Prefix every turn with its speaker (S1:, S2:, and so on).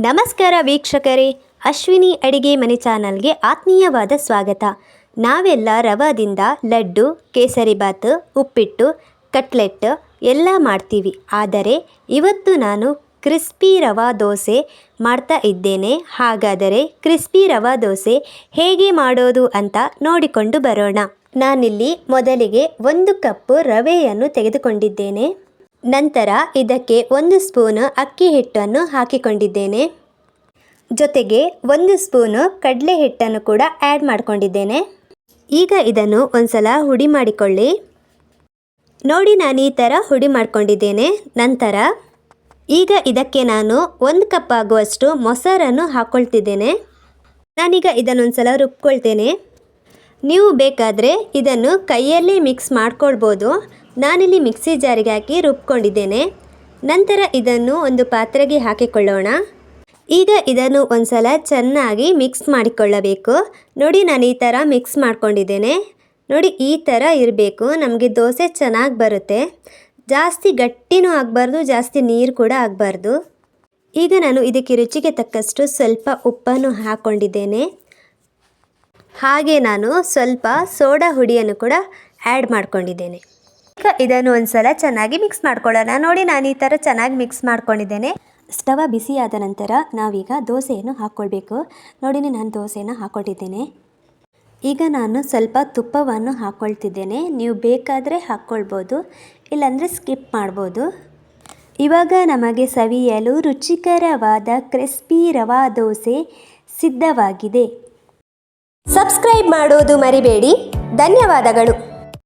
S1: ನಮಸ್ಕಾರ ವೀಕ್ಷಕರೇ, ಅಶ್ವಿನಿ ಅಡಿಗೆ ಮನೆ ಚಾನಲ್ಗೆ ಆತ್ಮೀಯವಾದ ಸ್ವಾಗತ. ನಾವೆಲ್ಲ ರವಾದಿಂದ ಲಡ್ಡು ಕೇಸರಿಬಾತ್ ಉಪ್ಪಿಟ್ಟು, ಕಟ್ಲೆಟ್ ಎಲ್ಲ ಮಾಡ್ತೀವಿ. ಆದರೆ ಇವತ್ತು ನಾನು ಕ್ರಿಸ್ಪಿ ರವಾ ದೋಸೆ ಮಾಡ್ತಾ ಇದ್ದೇನೆ. ಹಾಗಾದರೆ ಕ್ರಿಸ್ಪಿ ರವಾ ದೋಸೆ ಹೇಗೆ ಮಾಡೋದು ಅಂತ ನೋಡಿಕೊಂಡು ಬರೋಣ. ನಾನಿಲ್ಲಿ ಮೊದಲಿಗೆ ಒಂದು ಕಪ್ಪು ರವೆಯನ್ನು ತೆಗೆದುಕೊಂಡಿದ್ದೇನೆ. ನಂತರ ಇದಕ್ಕೆ ಒಂದು ಸ್ಪೂನು ಅಕ್ಕಿ ಹಿಟ್ಟನ್ನು ಹಾಕಿಕೊಂಡಿದ್ದೇನೆ. ಜೊತೆಗೆ ಒಂದು ಸ್ಪೂನು ಕಡಲೆ ಹಿಟ್ಟನ್ನು ಕೂಡ ಆ್ಯಡ್ ಮಾಡಿಕೊಂಡಿದ್ದೇನೆ. ಈಗ ಇದನ್ನು ಒಂದ್ಸಲ ಹುಡಿ ಮಾಡಿಕೊಳ್ಳಿ. ನೋಡಿ ನಾನು ಈ ಥರ ಹುಡಿ ಮಾಡಿಕೊಂಡಿದ್ದೇನೆ. ನಂತರ ಈಗ ಇದಕ್ಕೆ ನಾನು ಒಂದು ಕಪ್ ಆಗುವಷ್ಟು ಮೊಸರನ್ನು ಹಾಕ್ಕೊಳ್ತಿದ್ದೇನೆ ನಾನೀಗ ಇದನ್ನೊಂದ್ಸಲ ರುಬ್ಕೊಳ್ತೇನೆ. ನೀವು ಬೇಕಾದರೆ ಇದನ್ನು ಕೈಯಲ್ಲಿ ಮಿಕ್ಸ್ ಮಾಡ್ಕೊಳ್ಬೋದು. ನಾನಿಲ್ಲಿ ಮಿಕ್ಸಿ ಜಾರಿಗೆ ಹಾಕಿ ರುಬ್ಕೊಂಡಿದ್ದೇನೆ. ನಂತರ ಇದನ್ನು ಒಂದು ಪಾತ್ರೆಗೆ ಹಾಕಿಕೊಳ್ಳೋಣ. ಈಗ ಇದನ್ನು ಒಂದ್ಸಲ ಚೆನ್ನಾಗಿ ಮಿಕ್ಸ್ ಮಾಡಿಕೊಳ್ಳಬೇಕು. ನೋಡಿ ನಾನು ಈ ಥರ ಮಿಕ್ಸ್ ಮಾಡ್ಕೊಂಡಿದ್ದೇನೆ. ನೋಡಿ ಈ ಥರ ಇರಬೇಕು. ನಮಗೆ ದೋಸೆ ಚೆನ್ನಾಗಿ ಬರುತ್ತೆ. ಜಾಸ್ತಿ ಗಟ್ಟಿನೂ ಆಗಬಾರ್ದು, ಜಾಸ್ತಿ ನೀರು ಕೂಡ ಆಗಬಾರ್ದು. ಈಗ ನಾನು ಇದಕ್ಕೆ ರುಚಿಗೆ ತಕ್ಕಷ್ಟು ಸ್ವಲ್ಪ ಉಪ್ಪನ್ನು ಹಾಕ್ಕೊಂಡಿದ್ದೇನೆ ಹಾಗೆ ನಾನು ಸ್ವಲ್ಪ ಸೋಡಾ ಹುಡಿಯನ್ನು ಕೂಡ ಆ್ಯಡ್ ಮಾಡ್ಕೊಂಡಿದ್ದೇನೆ. ಈಗ ಇದನ್ನು ಒಂದ್ಸಲ ಚೆನ್ನಾಗಿ ಮಿಕ್ಸ್ ಮಾಡ್ಕೊಳ್ಳೋಣ. ನೋಡಿ ನಾನು ಈ ಥರ ಚೆನ್ನಾಗಿ ಮಿಕ್ಸ್ ಮಾಡ್ಕೊಂಡಿದ್ದೇನೆ. ಸ್ಟವ ಬಿಸಿಯಾದ ನಂತರ ನಾವೀಗ ದೋಸೆಯನ್ನು ಹಾಕ್ಕೊಳ್ಬೇಕು. ನೋಡಿ ನಾನು ದೋಸೆಯನ್ನು ಹಾಕ್ಕೊಂಡಿದ್ದೇನೆ ಈಗ ನಾನು ಸ್ವಲ್ಪ ತುಪ್ಪವನ್ನು ಹಾಕ್ಕೊಳ್ತಿದ್ದೇನೆ. ನೀವು ಬೇಕಾದರೆ ಹಾಕ್ಕೊಳ್ಬೋದು, ಇಲ್ಲಾಂದರೆ ಸ್ಕಿಪ್ ಮಾಡ್ಬೋದು. ಇವಾಗ ನಮಗೆ ಸವಿಯಲು ರುಚಿಕರವಾದ ಕ್ರಿಸ್ಪಿ ರವಾ ದೋಸೆ ಸಿದ್ಧವಾಗಿದೆ. ಸಬ್ಸ್ಕ್ರೈಬ್ ಮಾಡೋದು ಮರಿಬೇಡಿ. ಧನ್ಯವಾದಗಳು.